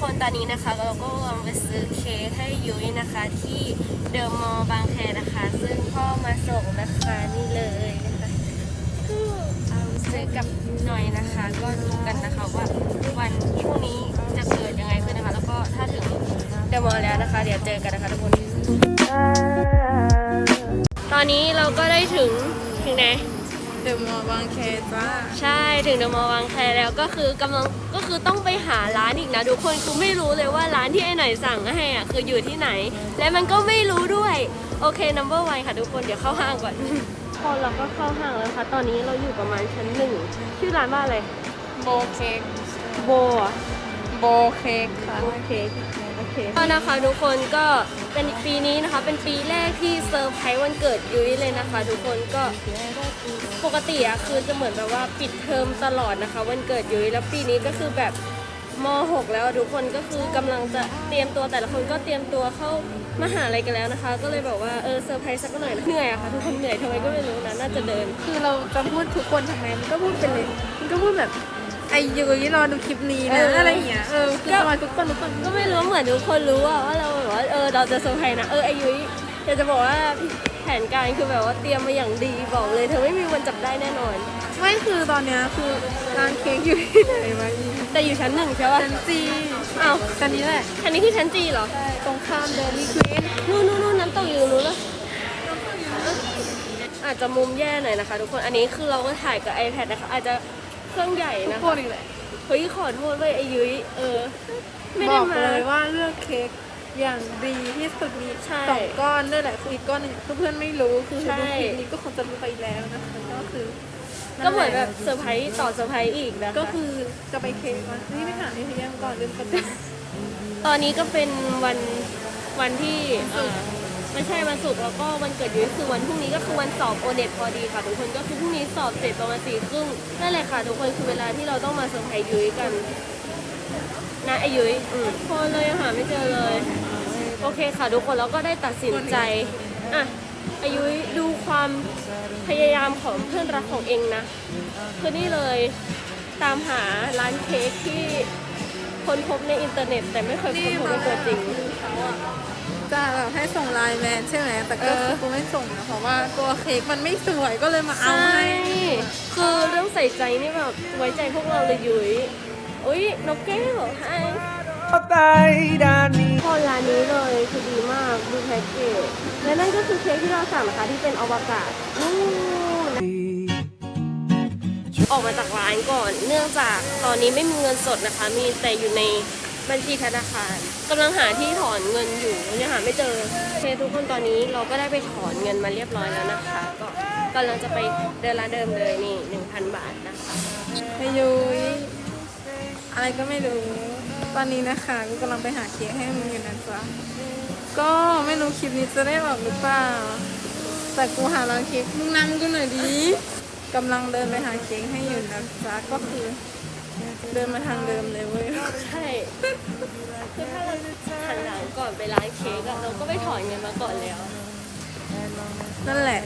คนตอนนี้นะคะเราก็กำลังไปซื้อเค้กให้ยุ้ยนะคะ ที่เดอะมอลล์บางแคนะคะ ซึ่งพ่อมาส่งนะคะนี่เลยนะคะก็เอาซื้อกับหน่อยนะคะ ก็ดูกันนะคะว่าวันช่งนี้จะเกิดยังไงขึ้นนะคะ แล้วก็ถ้าถึงเดอะมอลล์แล้วนะคะ เดี๋ยวเจอกันนะคะทุกคน ตอนนี้เราก็ได้ถึงถึงไหน เดอะมอลล์บางแคจ้าใช่ถึงเดอะมอลล์บางแคแล้วก็คือกำลังก็คือต้องไปหาร้านอีกนะทุกคนคือไม่รู้เลยว่าร้านที่ไอ้หน่อยสั่งให้อะคืออยู่ที่ไหน และมันก็ไม่รู้ด้วย โอเค number one ค่ะทุกคนเดี๋ยวเข้าห้างก่อน พอเราก็เข้าห้างแล้วค่ะ ตอนนี้เราอยู่ประมาณชั้นหนึ่งชื่อร้านว่าอะไรโบเค้กโบอะโบเค้กค่ะโอเคโอ เคก็นะคะทุกคนก็เป็นปีนี้นะคะ เป็นปีแรกที่เซอร์ไพรส์วันเกิดยุ้ยเลยนะคะ ทุกคนก็ปกติอะคือจะเหมือนแบบว่าปิดเทอมตลอดนะคะ วันเกิดยุ้ยแล้วปีนี้ก็คือแบบม .6 แล้วทุกคนก็คือกำลังจะเตรียมตัวแต่ละคนก็เตรียมตัวเข้ามหาลัยกันแล้วนะคะ ก็เลยแบบว่าเออเซอร์ไพรส์สักหน่อยนะเหนื่อยอะค่ะทุกคนเหนื่อยทำไมก็ไม่รู้นะน่าจะเดิน คือเราจะพูดทุกคนทำไมมันก็พูดไปเลย มันก็พูดแบบ ไอ้ยุ้ยรอดูคลิปนี้เอนะอออะไรอย่างเงี้ยเออคือประมาณทุกคนทุกคนก็ไม่รู้เหมือนทุกคนรู้อะว่าเราแบบว่าเออเราจะเซอร์ไพรส์นะเออไอายุยอยากจะบอกว่าแผนการคือแบบว่าเตรียมมาอย่างดีบอกเลยเธอไม่มีวันจับได้แน่นอน ไม่คือตอนเนี้ยคือร้านเค้กอยู่ที่ไหนวะอีแต่อยู่ชั้นหนึ่งใช่ป่ะชั้นจีอ้าวชั้นนี้แหละชั้นนี้คือชั้นจีเหรอใช่ตรงข้ามเดลี่ควีนนู่นนู่นนู่นน้ำตกอยู่ตรงนู้นแล้วอาจจะมุมแย่หน่อยนะคะ ทุกคนอันนี้คือเราก็ถ่ายกับ iPad นะคะอาจจะ เครื่องใหญ่ทุกนะคนอีกแหละเฮ้ยขอโทษเว้ยไอายุยเออ ไม่บได้อกมา เลยว่าเลือกเค้กอย่างดีที่สุดมีใช่สองก้อนด้วยแหละคืออีกก้อนหนึงคือเพื่อนไม่รู้คือใช่ ดูคลิปนี้ก็คงจะรู้ไปแล้วนะคะก็คือก็เหมือนแบบเซอร์ไพรส์ต่อเซอร์ไพรส์อีกนะคะก็คือจะไปเค้กวันนี่ไปหาที่พยายามก่อนลืมประตู ตอนนี้ก็เป็นวันวันที่เอ่อ ไม่ใช่วันศุกร์แล้วก็วันเกิดยุ้ยคือวันพรุ่งนี้ก็คือวันสอบโอเน็ตพอดีค่ะทุกคนก็คือพรุ่งนี้สอบเสร็จประมาณสี่ครึ่งนั่นแหละค่ะทุกคนคือเวลาที่เราต้องมาเซอร์ไพรส์ยุ้ยกันนะไอ้ยุ้ยอืมพอเลยหาไม่เจอเลย โอเคค่ะทุกคนแล้วก็ได้ตัดสินใจอะไอายุยดูความพยายามของเพื่อนรักของเองนะคือนี่เลยตามหาร้านเค้กที่คนพบในอินเทอร์เน็ต แต่ไม่เคยคนพบในตัวจริง แบบให้ส่งไลน์แมนใช่ไหมแต่ก็เออคือกูไม่ส่งนะเพราะว่าตัวเค้กมันไม่สวยก็เลยมาเอาใช่ให้คือเรื่องใส่ใจนี่แบบไว้ใจพวกเราเลยยุ้ยอุ้ยนกแก้วให้พอร้านนี้เลยคือดีมากดูแพ็กเกจและนั่นก็คือเค้กที่เราสั่งนะคะที่เป็นอวกาศนู่นออกมาจากร้านก่อน เนื่องจากตอนนี้ไม่มีเงินสดนะคะ มีแต่อยู่ใน บัญชีธนาคารกำลังหาที่ถอนเงินอยู่ยังหาไม่เจอโอเคทุกคนตอนนี้เราก็ได้ไปถอนเงินมาเรียบร้อยแล้วนะคะ ก็กำลังจะไปเดินร้านเดิมเลยนี่1,000บาทนะคะไอายุยอะไรก็ไม่รู้ ตอนนี้นะคะกูกำลังไปหาเค้กให้มึงอยู่นะจ๊ะก็ไม่รู้คลิปนี้จะได้ออกหรือเปล่า แต่กูหาร้านเค้กมึงนำกูหน่อยดิกำลังเดินไปหาเค้กให้อยู่นะจ๊ะก็คือ เดินมาทางเดิมเลยเว้ย ใช่คือถ้าเราหันหลังก่อนไปร้านเค้กอะเราก็ไปถอนเงินมาก่อนแล้วนั่นแหละ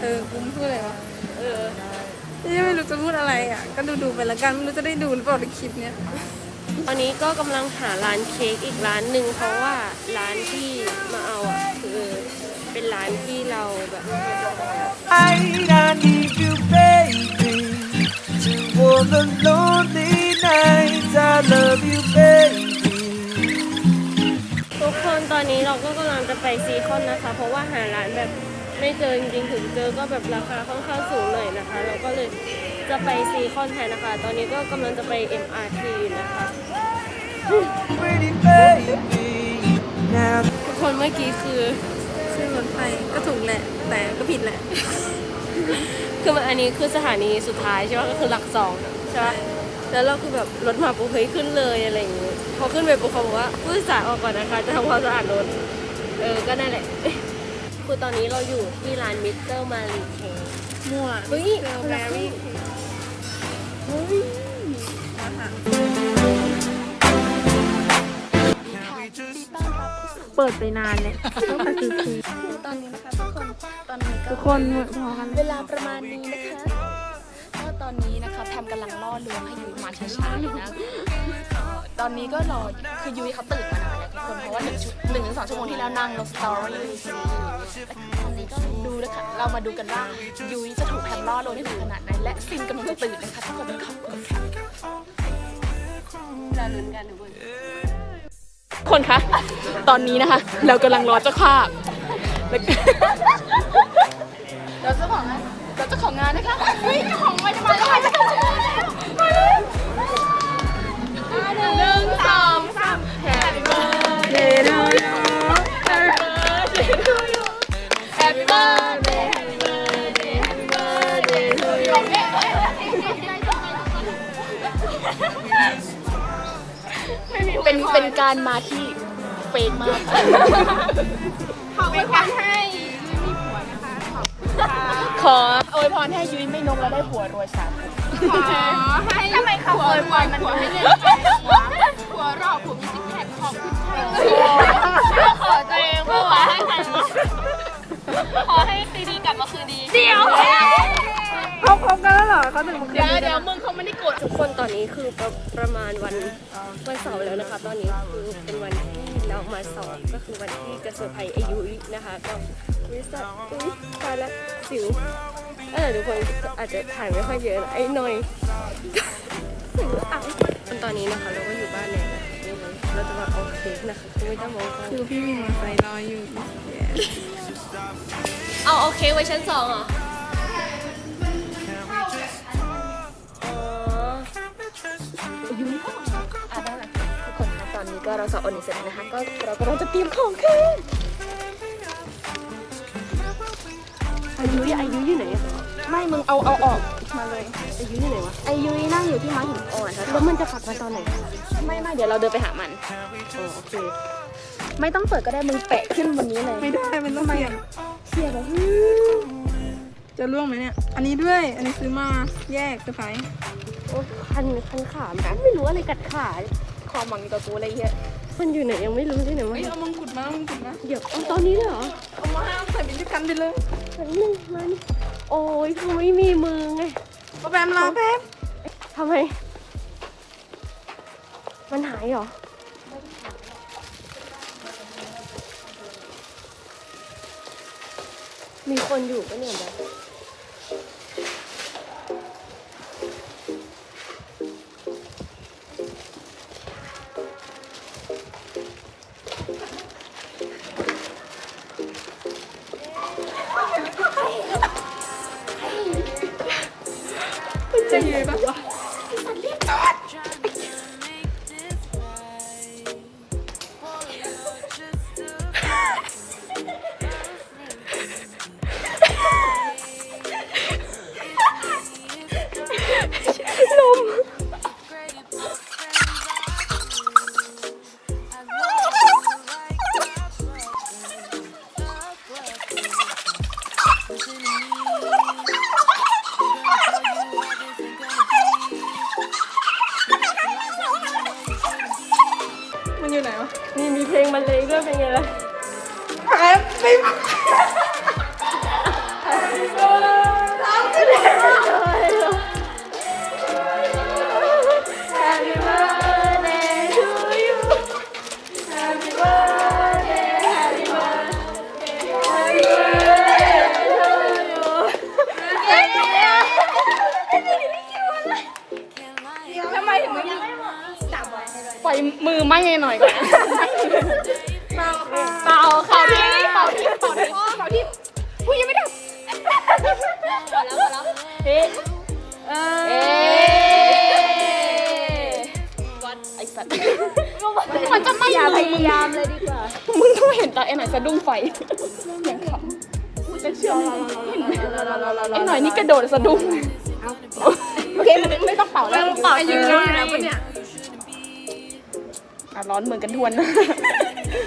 เออกูพูดอะไรวะเออยังไม่รู้จะพูดอะไรอะ ก็ดูดูๆไปละกันไม่รู้จะได้ดูหรือเปล่าในคลิปเนี้ย ตอนนี้ก็กำลังหาร้านเค้กอีกร้านหนึ่งเพราะว่าร้านที่มาเอาอะคือเป็นร้านที่เราแบบ ก็กำลังจะไปซีคอนนะคะ เพราะว่าหาร้านแบบไม่เจอจริงๆถึงเจอก็แบบราคาค่อนข้างสูงหน่อยนะคะ เราก็เลยจะไปซีคอนแทนนะคะ ตอนนี้ก็กำลังจะไป MRT นะคะ Pretty baby. Now ทุกคนเมื่อกี้คือขึ้นรถไฟก็ถูกแหละ แต่ก็ผิดแหละ คือมันอันนี้คือสถานีสุดท้ายใช่ไหมก็คือหลักสองใช่ไหมแล้วเราคือแบบรถมาปุ๊บเฮ้ยขึ้นเลยอะไรอย่างงี้พ อขึ้นไปปุ๊บเขาบอกว่าผู้โดยสารออกก่อนนะคะ จะทำความสะอาดรถ เออ ก็นั่นแหละ คือตอนนี้เราอยู่ที่ร้านมิสเตอร์มารีเคมั่วเฮ้ยเบลแบรี่เฮ้ยเปิดไปนานเลยต้องมาซื้อเค้กตอนนี้นะคะทุกคน ตอนนี้ก็ทุกคนพอกันเวลาประมาณนี้นะคะก็ ตตอนนี้นะคะแพมกำลังล่อลวงให้ยุ้ยมาช้าๆอยู่นะเอ่อตอนนี้ก็รอคือยุ้ยเขาตื่นมานานแล้วทุกคนเพราะว่าหนึ่งชั่วหนึ่งถึงสองชั่วโมงที่แล้วนั่งลงสตอรี่ตอนนี้ก็ดูนะคะเรามาดูกันว่ายุ้ยจะถูกแพมล่อลวงได้ถึงขนาดไหนและซินกำลังจะตื่นนะคะทุกคนขอบคุณค่ะเราลุ้นกันทุกคนคนคะตอนนี้นะคะ เรากำลังรอเจ้าภาพแล้วก็ เราเจ้าของงานเราเจ้าของงานนะคะเฮ้ยเจ้าของ เป็นเป็นการมาที่เฟกมากขอบคุณให้ ขอ วยพรให้ยุ้ยไม่นกแล้วได้ผัวรวยสามขอให้ทำไมเขาอวยพรมันผัวให้เรื่องผัวผัวรอผัวมีซิกแพคขอบคุณค่ะขอตัวเองผัวให้ใครขอให้ซีดีกลับมาคืนดี เดี๋ยวเขาพบกันแล้วเหรอเขาถึงมาคืนเดี๋ยวดีเดี๋ยวมึงเขาไม่ได้กดทุกคนตอนนี้คือประประมาณวันวันเสาร์แล้วนะคะ ตอนนี้คือเป็นวันที่เรามาสอบก็คือวันที่จะเซอร์ไพรส์อายุนะคะก็บริษัทอุ้ยตายละสิว เออทุกคนอาจจะถ่ายไม่ค่อยเยอะนะไอ้หน่อยสิวอะตอนนี้นะคะเราก็อยู่บ้านเนี่ยนะคะนี่เลยเราจะมาเอาเค้กนะคะคือไม่ต้องมองกล้องคือพี่มีมอเตอร์ไซค์รออยู่ เอาเอาเค้กไว้ชั้นสองเหรออ๋ออะได้ละทุกคนคะตอนนี้ก็เราสอบออนไลน์เสร็จแล้วนะคะ ก็เราก็เราจะเตรียมของขึ้นอายุอายุอยู่ไหนอะ ไม่มึงเอาเอาออกมาเลยอายุอยู่ไหนวะไอยุ้ยนั่งอยู่ที่ม้าหินอ่อนแล้วแล้วมันจะกลับมาตอนไหนไม่ไม่เดี๋ยวเราเดินไปหามันอ๋อโอเค ไม่ต้องเปิดก็ได้มึงแปะขึ้นบนนี้เลยไม่ได้มันต้องเสี่ยงเสียแบบจะร่วงไหมเนี่ย อันนี้ด้วย อันนี้ซื้อมาแยกเซอร์ไพรส์โอ้คันคันขามันไม่รู้อะไรกัดขาคอมังกับกูอะไรเงี้ยมันอยู่ไหนยังไม่รู้เลยนะว่าเฮ้ยเอามงกุฎมาเอามงกุฎมาเดี๋ยวเอาตอนนี้เลยเหรอเอามาใส่ไปด้วยกันไปเลยแป๊บนึงมัน โอ้ยเขาไม่มีมือไงเอาแบมลาแบมทำไม มันหายเหรอ มีคนอยู่ปะเนี่ยแบบ จะยืนป Happy birthday ทำไมถึงไม่มีจับไว้ปล่มือไหม้หน่อยก่อน ป่าเป่าที่เป่าที่เป่าที่เป่าที่ผู้ยังไม่ได้แล้วพอแล้วเฮ้เอ๊วัดไอสัตว์มันจะไม่อย่าพยายามเลยดีกว่ามึงต้องเห็นตาไอ้หน่อยสะดุ้งไฟอย่างขำจะเชื่อไอ้หน่อยนี่กระโดดสะดุ้งโอเคไม่ต้องเป่าแล้วเป่ายืนแล้วปะเนี่ยร้อนเหมือนกันทวน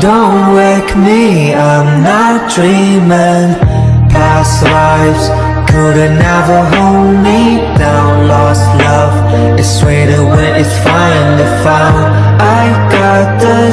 Don't wake me, I'm not dreaming. Past lives couldn't ever hold me down. Lost love is sweeter when it's finally found. I got the